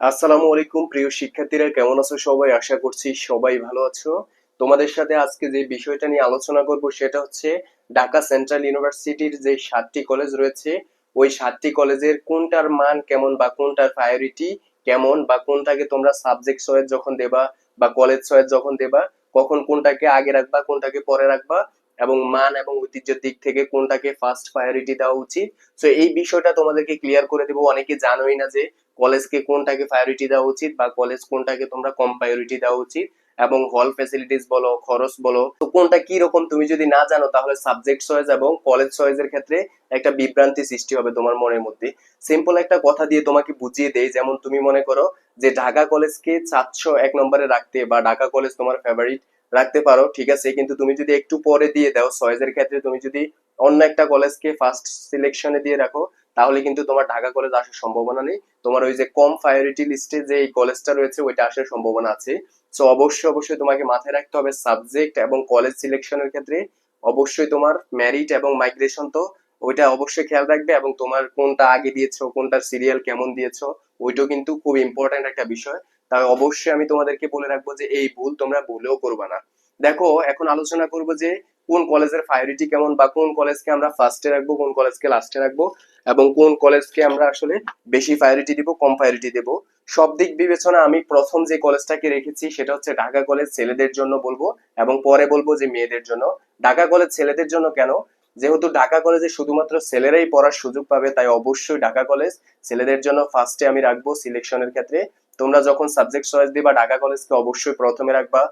আসসালামু আলাইকুম, প্রিয় শিক্ষার্থীরা, কেমন আছো সবাই? আশা করছি সবাই ভালো আছো। তোমাদের সাথে আজকে যে বিষয়টা নিয়ে আলোচনা করব সেটা হচ্ছে ঢাকা সেন্ট্রাল ইউনিভার্সিটির যে সাতটি কলেজ রয়েছে, ওই সাতটি কলেজের কোনটার মান কেমন বা কোনটার প্রায়োরিটি কেমন বা কোনটাকে তোমরা সাবজেক্ট চয়েস যখন দেবা বা কলেজ চয়েস যখন দেবা, কখন কোনটাকে আগে রাখবা, কোনটাকে পরে রাখবা এবং মান এবং ঐতিহ্যের দিক থেকে কোনটাকে ফার্স্ট প্রায়োরিটি দেওয়া উচিত। তো এই বিষয়টা তোমাদেরকে ক্লিয়ার করে দেবো। অনেকে জানোই না যে কলেজকে কোনটাকে প্রায়োরিটি দেওয়া উচিত বা কলেজ কোনটাকে তোমরা কম প্রায়োরিটি দেওয়া উচিত এবং হল ফ্যাসিলিটিস বলো, খরচ বলো, তো কোনটা কি রকম তুমি যদি না জানো তাহলে সাবজেক্ট চয়েস এবং কলেজ চয়েসের ক্ষেত্রে একটা বিভ্রান্তি সৃষ্টি হবে তোমার মনের মধ্যে। সিম্পল একটা কথা দিয়ে তোমাকে বুঝিয়ে দেই, যেমন তুমি মনে করো যে ঢাকা কলেজকে চাচ্ছ এক নম্বরে রাখতে বা ঢাকা কলেজ তোমার ফেভারিট রাখতে পারো, ঠিক আছে? কিন্তু তুমি যদি একটু পরে দিয়ে দাও চয়েসের ক্ষেত্রে তুমি যদি অন্য একটা কলেজকে ফার্স্ট সিলেকশনে দিয়ে রাখো তাহলে কিন্তু তোমার ঢাকা কলেজ আসার সম্ভাবনা নেই। তোমার ওই যে কম প্রায়োরিটি লিস্টে যে এই কলেজটা রয়েছে, ওইটা আসার সম্ভাবনা আছে। সো অবশ্যই অবশ্যই তোমাকে মাথায় রাখতে হবে সাবজেক্ট এবং কলেজ সিলেকশনের ক্ষেত্রে। অবশ্যই তোমার ম্যারিট এবং মাইগ্রেশন তো, ওইটা অবশ্যই খেয়াল রাখবে এবং তোমার কোনটা আগে দিয়েছ, কোনটার সিরিয়াল কেমন দিয়েছ, ওইটাও কিন্তু খুব ইম্পর্ট্যান্ট একটা বিষয়। তাই অবশ্যই আমি তোমাদেরকে বলে রাখব যে, এই ভুল তোমরা ভুলেও করবা না। দেখো, এখন আলোচনা করব যে কোন কলেজের প্রায়োরিটি কেমন বা কোন কলেজকে আমরা ফার্স্টে রাখব, কোন কলেজকে লাস্টে রাখব এবং কোন কলেজকে আমরা আসলে বেশি প্রায়োরিটি দিব, কম প্রায়োরিটি দেব। সব দিক বিবেচনা আমি প্রথম যে কলেজটাকে রেখেছি সেটা হচ্ছে ঢাকা কলেজ ছেলেদের জন্য বলব এবং পরে বলব যে মেয়েদের জন্য। ঢাকা কলেজ ছেলেদের জন্য কেন? যেহেতু ঢাকা কলেজে শুধুমাত্র ছেলেরাই পড়ার সুযোগ পাবে, তাই অবশ্যই ঢাকা কলেজ ছেলেদের জন্য ফার্স্টে আমি রাখব সিলেকশনের ক্ষেত্রে। তোমরা যখন সাবজেক্ট চয়েস দিবা, ঢাকা কলেজকে অবশ্যই প্রথমে রাখবা।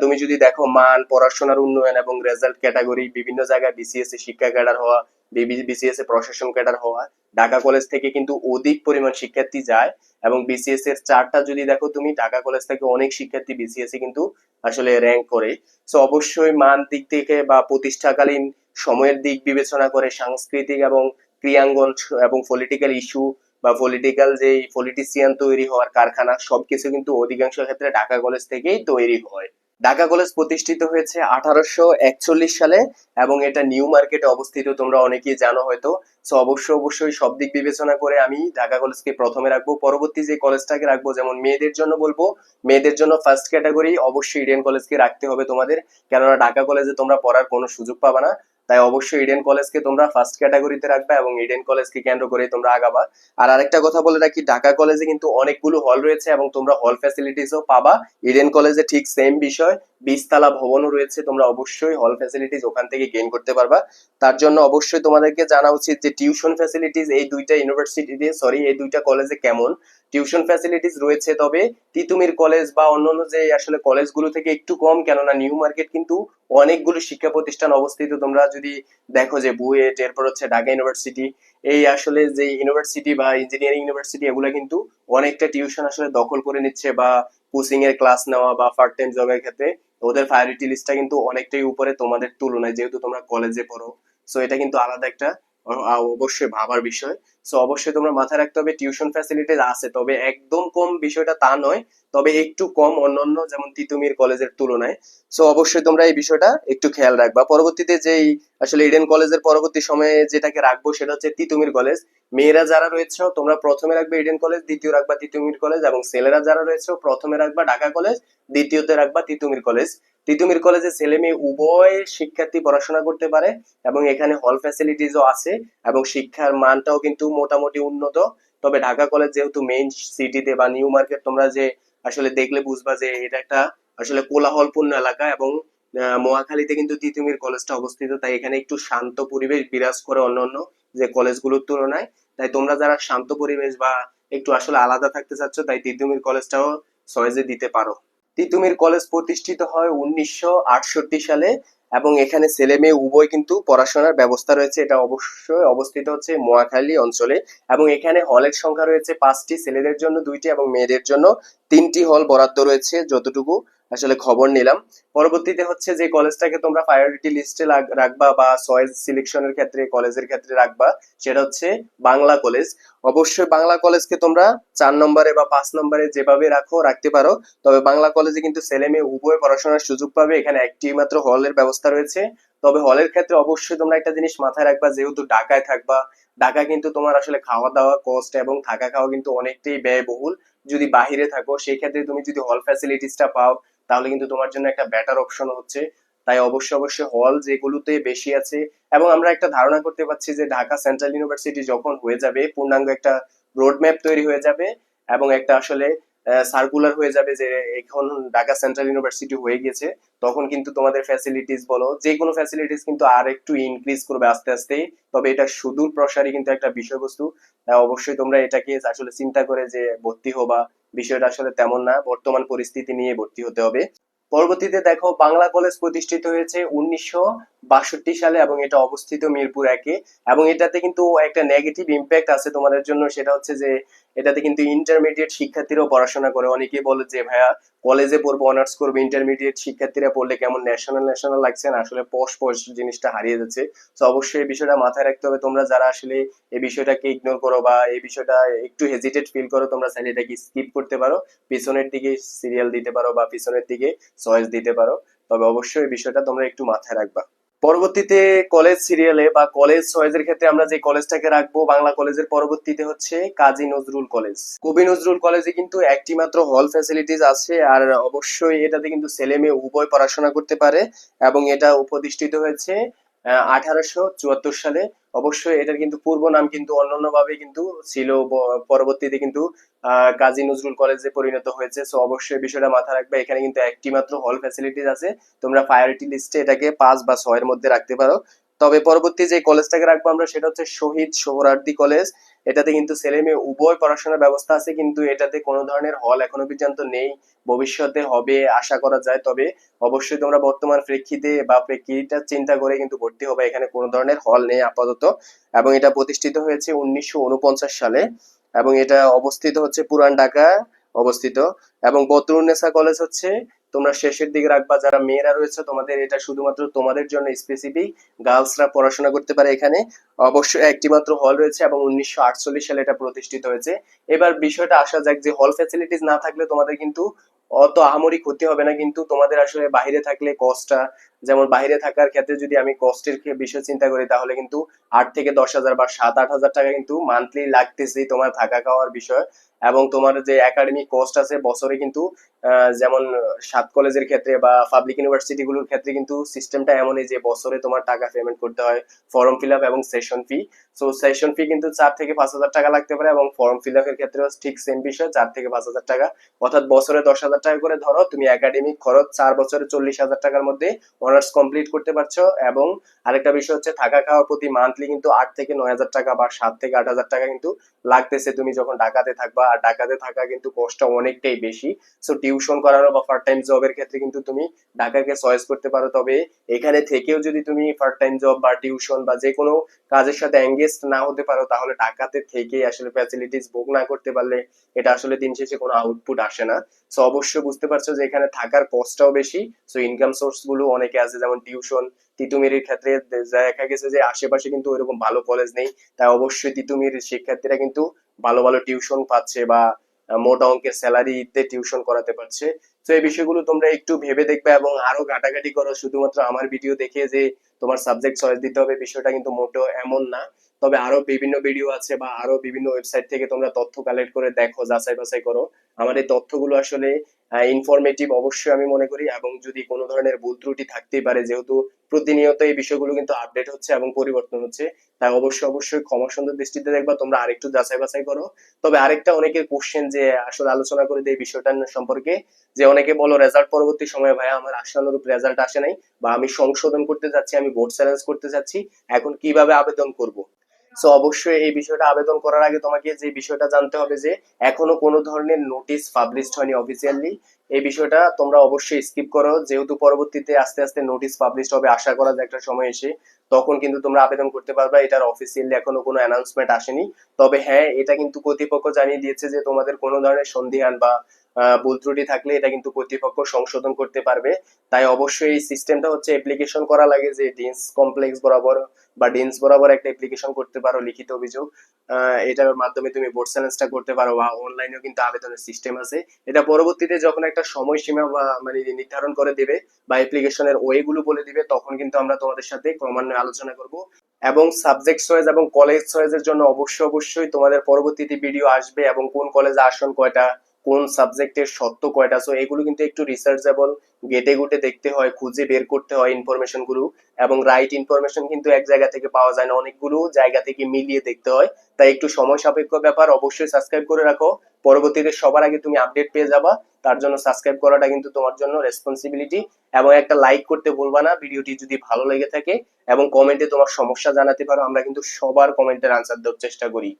তুমি যদি দেখো মান, পড়াশোনার উন্নয়ন এবং রেজাল্ট ক্যাটাগরি বিভিন্ন জায়গায় বিসিএস এ শিক্ষা ক্যাডার হওয়া বিসিএস এ প্রশাসন ক্যাডার হওয়া, ঢাকা কলেজ থেকে কিন্তু অধিক পরিমাণ শিক্ষার্থী যায় এবং বিসিএস এর চারটা যদি দেখো তুমি, ঢাকা কলেজ থেকে অনেক শিক্ষার্থী বিসিএস এ কিন্তু আসলে র্যাঙ্ক করে। সো অবশ্যই মান দিক থেকে বা প্রতিষ্ঠাকালীন সময়ের দিক বিবেচনা করে সাংস্কৃতিক এবং ক্রিয়াঙ্গন এবং পলিটিক্যাল ইস্যু বা পলিটিক্যাল যে পলিটিশিয়ান তৈরি হওয়ার কারখানা, সবকিছু কিন্তু অধিকাংশ ক্ষেত্রে ঢাকা কলেজ থেকেই তৈরি হয়। ঢাকা কলেজ প্রতিষ্ঠিত হয়েছে আঠারোশো একচল্লিশ সালে এবং এটা নিউ মার্কেটে অবস্থিত, তোমরা অনেকেই জানো হয়তো। সো অবশ্য, অবশ্যই সব দিক বিবেচনা করে আমি ঢাকা কলেজকে প্রথমে রাখব। পরবর্তী যে কলেজটাকে রাখব, যেমন মেয়েদের জন্য বলব, মেয়েদের জন্য ফার্স্ট ক্যাটাগরি অবশ্যই ইডেন কলেজকে রাখতে হবে তোমাদের। কেননা ঢাকা কলেজে তোমরা পড়ার কোনো সুযোগ পাবা না। তাই অবশ্যই ইডেন কলেজকে তোমরা ফার্স্ট ক্যাটাগরিতে রাখবে এবং ইডেন কলেজকে কেন্দ্র করে তোমরা আগাবা। আর আরেকটা কথা বলে রাখি, ঢাকা কলেজে কিন্তু অনেকগুলো হল রয়েছে এবং তোমরা হল ফ্যাসিলিটিসও পাবা। ইডেন কলেজে ঠিক সেম বিষয়, বিশতলা ভবনও রয়েছে, তোমরা অবশ্যই হল ফ্যাসিলিটিস ওখান থেকে গেইন করতে পারবা। তার জন্য অবশ্যই তোমাদেরকে জানা উচিত যে টিউশন ফ্যাসিলিটিস এই দুইটা ইউনিভার্সিটিতে সরি এই দুইটা কলেজে কেমন। টিউশন ফ্যাসিলিটিস রয়েছে, তবে তিতুমির কলেজ বা অন্যান্য যে আসলে কলেজগুলো থেকে একটু কম, কেননা নিউ মার্কেট কিন্তু অনেকগুলো শিক্ষা প্রতিষ্ঠান অবস্থিত। তোমরা যদি দেখো যে বুয়েট, এরপর হচ্ছে ঢাকা ইউনিভার্সিটি এই আসলে যে ইউনিভার্সিটি বা ইঞ্জিনিয়ারিং ইউনিভার্সিটি এগুলো কিন্তু অনেকটা টিউশন আসলে দখল করে নিচ্ছে বা কোচিং এর ক্লাস নেওয়া বা পার্ট টাইম জবের ক্ষেত্রে ওদের প্রায়োরিটি লিস্টটা কিন্তু অনেকটাই উপরে তোমাদের তুলনায়, যেহেতু তোমরা কলেজে পড়ো। সো এটা কিন্তু আলাদা একটা অবশ্যই ভাবার বিষয়। সো অবশ্যই তোমরা মাথায় রাখতে হবে টিউশন ফ্যাসিলিটিস আছে, তবে একদম কম বিষয়টা তা নয়, তবে একটু কম অন্যান্য যেমন তিতুমির কলেজের তুলনায়। সো অবশ্যই তোমরা এই বিষয়টা একটু খেয়াল রাখবা। পরবর্তীতে যেই আসলে ইডেন কলেজের পরবর্তী সময়ে যেটাকে রাখব সেটা হচ্ছে তিতুমির কলেজ। মেয়েরা যারা রয়েছে, তোমরা প্রথমে রাখবে ইডেন কলেজ, দ্বিতীয় রাখবা তিতুমির কলেজ এবং ছেলেরা যারা রয়েছে, প্রথমে রাখবা ঢাকা কলেজ, দ্বিতীয়তে রাখবা তিতুমির কলেজ। তিতুমির কলেজে ছেলে মেয়ে উভয় শিক্ষার্থী পড়াশোনা করতে পারে এবং এখানে হল ফ্যাসিলিটিসও আছে এবং শিক্ষার মানটাও কিন্তু মোটামুটি উন্নত। তবে ঢাকা কলেজ যেহেতু মেইন সিটিতে বা নিউ মার্কেট তোমরা যে আসলে দেখলে বুঝবা যে এটা একটা আসলে কোলাহলপূর্ণ এলাকা এবং মহাখালীতে কিন্তু তিতুমির কলেজটা অবস্থিত। তাই এখানে একটু শান্ত পরিবেশ বিরাজ করে অন্যান্য যে কলেজগুলোর তুলনায়। তাই তোমরা যারা শান্ত পরিবেশ বা একটু আসলে আলাদা থাকতে চাচ্ছ, তাই তিতুমির কলেজটাও সহজে দিতে পারো। তিতুমির কলেজ প্রতিষ্ঠিত হয় উনিশশো আটষট্টি সালে এবং এখানে ছেলে মেয়ে উভয় কিন্তু পড়াশোনার ব্যবস্থা রয়েছে। এটা অবশ্যই অবস্থিত হচ্ছে মোয়াখালী অঞ্চলে এবং এখানে হলের সংখ্যা রয়েছে পাঁচটি। ছেলেদের জন্য দুইটি এবং মেয়েদের জন্য তিনটি হল বরাদ্দ রয়েছে যতটুকু আসলে খবর নিলাম। পরবর্তীতে হচ্ছে যে কলেজটাকে তোমরা প্রায়োরিটি লিস্টে রাখবা বা চয়েস সিলেকশনের ক্ষেত্রে কলেজের ক্ষেত্রে রাখবা, সেটা হচ্ছে বাংলা কলেজ অবশ্যই বাংলা কলেজকে তোমরা চার নম্বরে বা পাঁচ নম্বরে যেভাবে রাখো, রাখতে পারো। তবে বাংলা কলেজে কিন্তু ছেলে মেয়ে উভয় পড়াশোনার সুযোগ পাবে। এখানে একটি মাত্র হলের ব্যবস্থা রয়েছে। তবে হলের ক্ষেত্রে অবশ্যই তোমরা একটা জিনিস মাথায় রাখবা, যেহেতু ঢাকায় থাকবা ঢাকা কিন্তু তোমার আসলে খাওয়া দাওয়া কস্ট এবং থাকা খাওয়া কিন্তু অনেকটাই ব্যয়বহুল। যদি বাহিরে থাকো সেই ক্ষেত্রে তুমি যদি হল ফ্যাসিলিটিসটা পাও তাহলে কিন্তু তোমার জন্য একটা বেটার অপশন হচ্ছে। তাই অবশ্যই অবশ্যই হল যেগুলোতে বেশি আছে, এবং আমরা একটা ধারণা করতে পারছি যে ঢাকা সেন্ট্রাল ইউনিভার্সিটি যখন হয়ে যাবে, পূর্ণাঙ্গ একটা রোড ম্যাপ তৈরি হয়ে যাবে, এবং একটা আসলে সার্কুলার হয়ে যাবে যে এখন ঢাকা সেন্ট্রাল ইউনিভার্সিটি হয়ে গেছে তখন কিন্তু তোমাদের ফ্যাসিলিটিস বলো যে কোনো ফ্যাসিলিটিস কিন্তু আর একটু ইনক্রিজ করবে আস্তে আস্তে, তবে এটা সুদূর প্রসারী কিন্তু একটা বিষয়বস্তু। অবশ্যই তোমরা এটাকে আসলে চিন্তা করে যে ভর্তি হবা বিষয়টা আসলে তেমন না, বর্তমান পরিস্থিতি নিয়ে ভর্তি হতে হবে। পরবর্তীতে দেখো, বাংলা কলেজ প্রতিষ্ঠিত হয়েছে উনিশশো বাষট্টি সালে এবং এটা অবস্থিত মিরপুর একে। এবং এটাতে কিন্তু একটা নেগেটিভ ইম্প্যাক্ট আছে তোমাদের জন্য, সেটা হচ্ছে যে এটাতে কিন্তু ইন্টারমিডিয়েট শিক্ষার্থীরাও পড়াশোনা করে। অনেকেই বলে যে, ভাইয়া কলেজে পড়ব অনার্স করব। ইন্টারমিডিয়েট শিক্ষার্থীরা পড়লে কেমন ন্যাশনাল ন্যাশনাল লাগছে না? আসলে পশ পশ জিনিসটা হারিয়ে যাচ্ছে। তো অবশ্যই এই বিষয়টা মাথায় রাখতে হবে। তোমরা যারা আসলে এই বিষয়টাকে ইগনোর করো বা এই বিষয়টা একটু হেজিটেট ফিল করো, তোমরা চাইলে এটাকে স্কিপ করতে পারো। পিছনের দিকে সিরিয়াল দিতে পারো বা পিছনের দিকে চয়েস দিতে পারো। তবে অবশ্যই এই বিষয়টা তোমরা একটু মাথায় রাখবা। পরবর্তীতে কলেজ সিরিয়ালে বা কলেজ চয়েসের ক্ষেত্রে আমরা যে কলেজটাকে রাখব, বাংলা কলেজের পরবর্তীতে হচ্ছে কাজী নজরুল কলেজ কবি নজরুল কলেজে কিন্তু একটি মাত্র হল ফ্যাসিলিটিস আছে আর অবশ্যই এটাতে কিন্তু ছেলে মেয়ে উভয় পড়াশোনা করতে পারে এবং এটা উপদিষ্টিত হয়েছে আঠারোশো চুয়াত্তর সালে। অবশ্যই এটার কিন্তু পূর্ব নাম কিন্তু অন্যান্য ভাবে কিন্তু ছিল। পরবর্তীতে কিন্তু কাজী নজরুল কলেজে পরিণত হয়েছে। সো অবশ্যই বিষয়টা মাথায় রাখবে। এখানে কিন্তু একটি মাত্র হল ফ্যাসিলিটিস আছে। তোমরা প্রায়োরিটি লিস্টে এটাকে পাঁচ বা ছয়ের মধ্যে রাখতে পারো। তবে পরবর্তী যে কলেজটাকে রাখব আমরা, সেটা হচ্ছে শহীদ সোহরার্দি কলেজ এটাতে কিন্তু ছেলে মেয়ে উভয় পড়াশোনার ব্যবস্থা আছে, কিন্তু এটাতে কোনো ধরনের হল এখনও পর্যন্ত নেই। ভবিষ্যতে হবে, আশা করা যায়। তবে অবশ্যই তোমরা বর্তমান প্রেক্ষিতে বা প্রেক্ষিতটা চিন্তা করে কিন্তু ভর্তি হবে। এখানে কোনো ধরনের হল নেই আপাতত। এবং এটা প্রতিষ্ঠিত হয়েছে উনিশশো উনপঞ্চাশ সালে। এবং এটা অবস্থিত হচ্ছে পুরান ঢাকা অবস্থিত। এবং বদরুন্নেসা কলেজ হচ্ছে তোমরা শেষের দিকে রাখবা, যারা মেয়েরা রয়েছে, তোমাদের এটা শুধুমাত্র তোমাদের জন্য স্পেসিফিক গার্লসরা পড়াশোনা করতে পারে এখানে। অবশ্যই একটি মাত্র হল রয়েছে এবং উনিশশো আটচল্লিশ সালে এটা প্রতিষ্ঠিত হয়েছে। এবার বিষয়টা আসা যাক যে হল ফ্যাসিলিটিস না থাকলে তোমাদের কিন্তু অত আহামরি ক্ষতি হবে না, কিন্তু তোমাদের আসলে বাইরে থাকলে কস্টটা যেমন বাইরে থাকার ক্ষেত্রে যদি আমি কস্টের বিষয় চিন্তা করি, তাহলে কিন্তু আট থেকে দশ হাজার বা সাত আট হাজার টাকা কিন্তু মান্থলি লাগতেছে তোমার থাকা খাওয়ার বিষয়। এবং তোমার যে একাডেমিক কস্ট আছে বছরে কিন্তু যেমন সাত কলেজের ক্ষেত্রে বা পাবলিক ইউনিভার্সিটি গুলোর ক্ষেত্রে কিন্তু সিস্টেমটা এমনই যে বছরে তোমার টাকা পেমেন্ট করতে হয় ফর্ম ফিল আপ এবং session fee so session fee কিন্তু চার থেকে পাঁচ হাজার টাকা লাগতে পারে এবং ফর্ম ফিল আপের ক্ষেত্রেও ঠিক সেম বিষয়, চার থেকে পাঁচ হাজার টাকা। অর্থাৎ বছরে দশ হাজার টাকা করে ধরো, তুমি একাডেমিক খরচ চার বছরে চল্লিশ হাজার টাকার মধ্যে অনার্স কমপ্লিট করতে পারছ এবং আরেকটা বিষয় হচ্ছে থাকা খাওয়ার প্রতি মান্থলি কিন্তু আট থেকে নয় হাজার টাকা বা সাত থেকে আট হাজার টাকা কিন্তু লাগতেছে। তুমি যখন ঢাকাতে থাকবা আর ঢাকাতে থাকা কিন্তু কষ্ট অনেকটাই বেশি। সো টিউশন করানো বা পার্ট টাইম জবের ক্ষেত্রে কিন্তু তুমি ঢাকাকে চয়েস করতে পারো। তবে এখানে থেকেও যদি তুমি পার্ট টাইম জব বা টিউশন বা যে কোনো কাজের সাথে এঙ্গেজ না হতে পারো, তাহলে ঢাকাতে থেকে আসলে ফ্যাসিলিটিস ভোগ না করতে পারলে এটা আসলে দিন শেষে কোনো আউটপুট আসে না। সো অবশ্যই বুঝতে পারছ যে এখানে থাকার কস্টটাও বেশি। সো ইনকাম সোর্সগুলো অনেকে আছে, যেমন টিউশন তিতুমিরের ক্ষেত্রে দেখা গেছে যে আশেপাশে কিন্তু ওইরকম ভালো কলেজ নেই। তাই অবশ্যই তিতুমির শিক্ষার্থীরা কিন্তু ভালো ভালো টিউশন পাচ্ছে বা মোটা অঙ্কের স্যালারিতে টিউশন করাতে পারছে। তো এই বিষয়গুলো তোমরা একটু ভেবে দেখবে এবং আরও ঘাটাঘাটি করো। শুধুমাত্র আমার ভিডিও দেখে যে তোমার সাবজেক্ট চয়েস দিতে হবে বিষয়টা কিন্তু মোটেও এমন না। তবে আরও বিভিন্ন ভিডিও আছে বা আরও বিভিন্ন ওয়েবসাইট থেকে তোমরা তথ্য কালেক্ট করে দেখো, যাচাই বাছাই করো। আমার এই তথ্যগুলো আসলে ইনফরমেটিভ অবশ্যই আমি মনে করি এবং যদি কোনো ধরনের ভুল ত্রুটি থাকতেই পারে, যেহেতু প্রতিনিয়ত এই বিষয়গুলো কিন্তু আপডেট হচ্ছে এবং পরিবর্তন হচ্ছে, তাই অবশ্যই অবশ্যই ক্ষমা সুন্দর দৃষ্টিতে দেখবা, তোমরা আরেকটু যাচাই বাছাই করো। তবে আরেকটা অনেকের কোশ্চেন যে আসলে আলোচনা করে এই বিষয়টা সম্পর্কে, যে অনেকে বলো রেজাল্ট পরবর্তী সময়ে ভাই আমার আশানুরূপ রেজাল্ট আসে নাই বা আমি সংশোধন করতে যাচ্ছি, আমি বোর্ড চ্যালেঞ্জ করতে যাচ্ছি, এখন কীভাবে আবেদন করব? সো অবশ্যই এই বিষয়টা আবেদন করার আগে তোমাকে যে বিষয়টা জানতে হবে যে এখনও কোনো ধরনের নোটিশ পাবলিশড হয়নি অফিসিয়ালি এই বিষয়টা তোমরা অবশ্যই স্কিপ করো। যেহেতু পরবর্তীতে আস্তে আস্তে নোটিশ পাবলিশড হবে, আশা করা যায় একটা সময় এসে তখন কিন্তু তোমরা আবেদন করতে পারবে। এটার অফিসিয়ালি এখনও কোনো অ্যানাউন্সমেন্ট আসেনি। তবে হ্যাঁ এটা কিন্তু কর্তৃপক্ষ জানিয়ে দিয়েছে যে তোমাদের কোনো ধরনের সন্ধিহান বা ভুল ত্রুটি থাকলে এটা কিন্তু কর্তৃপক্ষ সংশোধন করতে পারবে। তাই অবশ্যই এই সিস্টেমটা হচ্ছে অ্যাপ্লিকেশন করা লাগে যে ডিন্স কমপ্লেক্স বরাবর বা ডিন্স বরাবর একটা অ্যাপ্লিকেশন করতে পারো লিখিত অভিযোগ। এটার মাধ্যমে তুমি বোর্ড চ্যালেঞ্জটা করতে পারো বা অনলাইনেও কিন্তু আবেদনের সিস্টেম আছে। এটা পরবর্তীতে যখন একটা সময়সীমা বা মানে নির্ধারণ করে দেবে বা অ্যাপ্লিকেশনের ওয়ে গুলো বলে দিবে, তখন কিন্তু আমরা তোমাদের সাথে ক্রমান্বয়ে আলোচনা করব। এবং সাবজেক্ট চয়েস এবং কলেজ চয়েসের জন্য অবশ্যই অবশ্যই তোমাদের পরবর্তীতে ভিডিও আসবে এবং কোন কলেজে আসন কয়টা কোন সাবজেক্টের সত্য কয়টা? সো এগুলো কিন্তু একটু রিসার্চেবল গেটে গুটে দেখতে হয়, খুঁজে বের করতে হয় ইনফরমেশনগুলো এবং রাইট ইনফরমেশন কিন্তু এক জায়গা থেকে পাওয়া যায় না। অনেকগুলো জায়গা থেকে মিলিয়ে দেখতে হয়। তাই একটু সময় সাপেক্ষ ব্যাপার, অবশ্যই সাবস্ক্রাইব করে রাখো। পরবর্তীতে সবার আগে তুমি আপডেট পেয়ে যাবা। তার জন্য সাবস্ক্রাইব করাটা কিন্তু তোমার জন্য রেসপন্সিবিলিটি এবং একটা লাইক করতে ভুলবা না। ভিডিওটি যদি ভালো লেগে থাকে এবং কমেন্টে তোমার সমস্যা জানাতে পারো, আমরা কিন্তু সবার কমেন্টের আনসার দেওয়ার চেষ্টা করি।